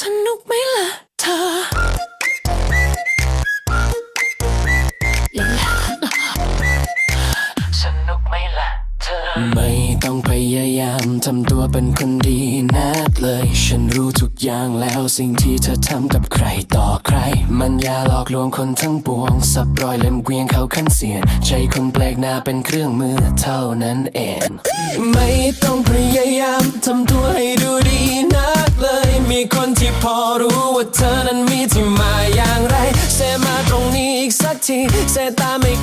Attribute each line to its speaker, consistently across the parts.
Speaker 1: สนุกไหมล่ะเธอสนุกไหมล่ะเธอ ไม่ต้องพยายามทำตัวเป็นคนดีนักเลย ฉันรู้ทุกอย่างแล้วสิ่งที่เธอทำกับใครต่อใคร มันอย่าหลอกลวงคนทั้งปวง สับรอยเล่มเกวียงเขาขั้นเสียนใช้คนแปลกหน้าเป็นเครื่องมือเท่านั้นเอง ไม่ต้องพยายามทำตัวให้ดูดี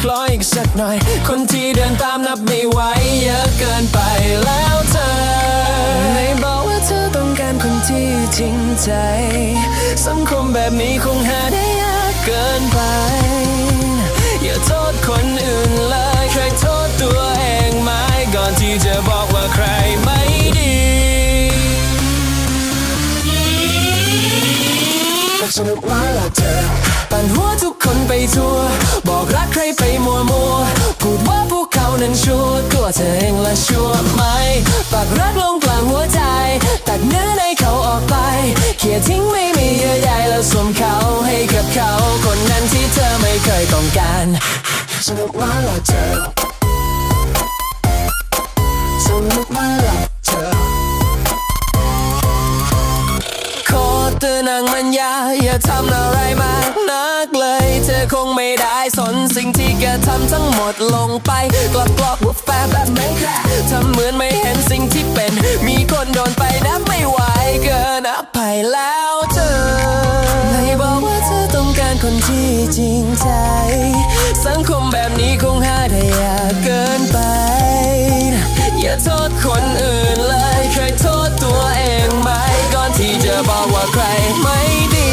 Speaker 1: คล้อยอีกสักหน่อย คนที่เดินตามนับไม่ไหวเยอะเกินไปแล้วเธอไหนบอกว่าเธอต้องการคนที่จริงใจ สังคมแบบนี้คงหาได้ยากเกินไป อย่าโทษคนอื่นเลยเคยโทษตัวเองไหมก่อนที่จะบอกว่าใครไม่ดีสนุกไหมล่ะเธอ ปั่นหัวทุกคนไปทั่ว บอกรักใครไปมัวมัวพูดว่าพวกเขานั้นชั่วตัวเธอเองละชั่วไหมปากรักลงกลางหัวใจ ตัดเนื้อในเขาออกไป เขี่ยทิ้งไม่มีเยื่อใยแล้วสวมเขาให้กับเขาคนนั้นที่เธอไม่เคยต้องการสนุกไหล่ะเธอสนุกไหมล่ะเธอข เตือนางมันยาอย่าทำอะไรมากนักเลย เธอคงไม่ได้สนสิ่งที่แกทำทั้งหมดลงไปกลับกลอกว่าแฟแบบไม่แคร์ทำเหมือนไม่เห็นสิ่งที่เป็น มีคนโดนไปนับไม่ไหวเกินอภัยแล้วเธอไหนบอกว่าเธอต้องการคนที่จริงใจ สังคมแบบนี้คงหาได้ยากเกินไป อย่าโทษคนอื่น ว่าใครไม่ดี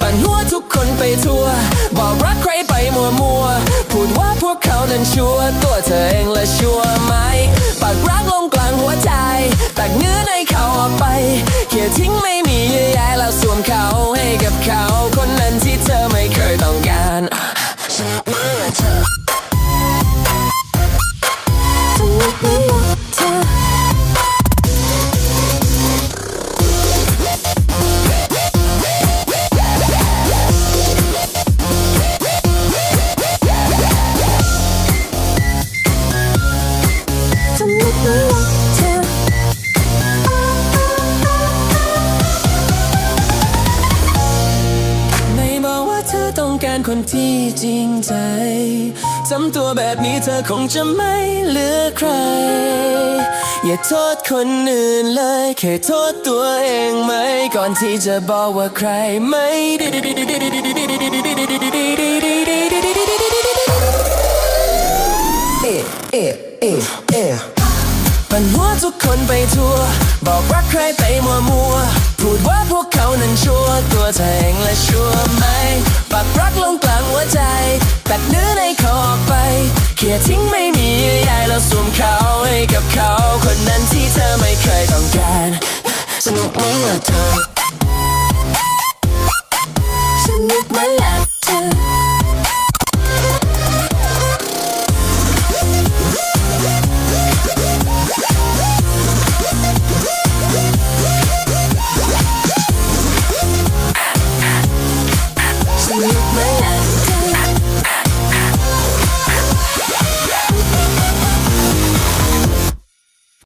Speaker 1: ปั่นหัวทุกคนไปทั่ว บอกรักใครไปมัวมัว พูดว่าพวกเขานั้นชั่วตัวเธอเองละชั่ว ต้องการคนที่จริงใจทำตัวแบบนี้เธอคงจะไม่เหลือใคร อย่าโทษคนอื่นเลย แค่โทษตัวเองไหม ก่อนที่จะบอกว่าใครไม่ดีเอะเอะเอะเอะปั่นหัวทุกคนไปทั่ว บอกรักใครไปมัวมัวพูดว่าพวกเขานั้นชั่วตัวเธอเองและชั่วไหม ใ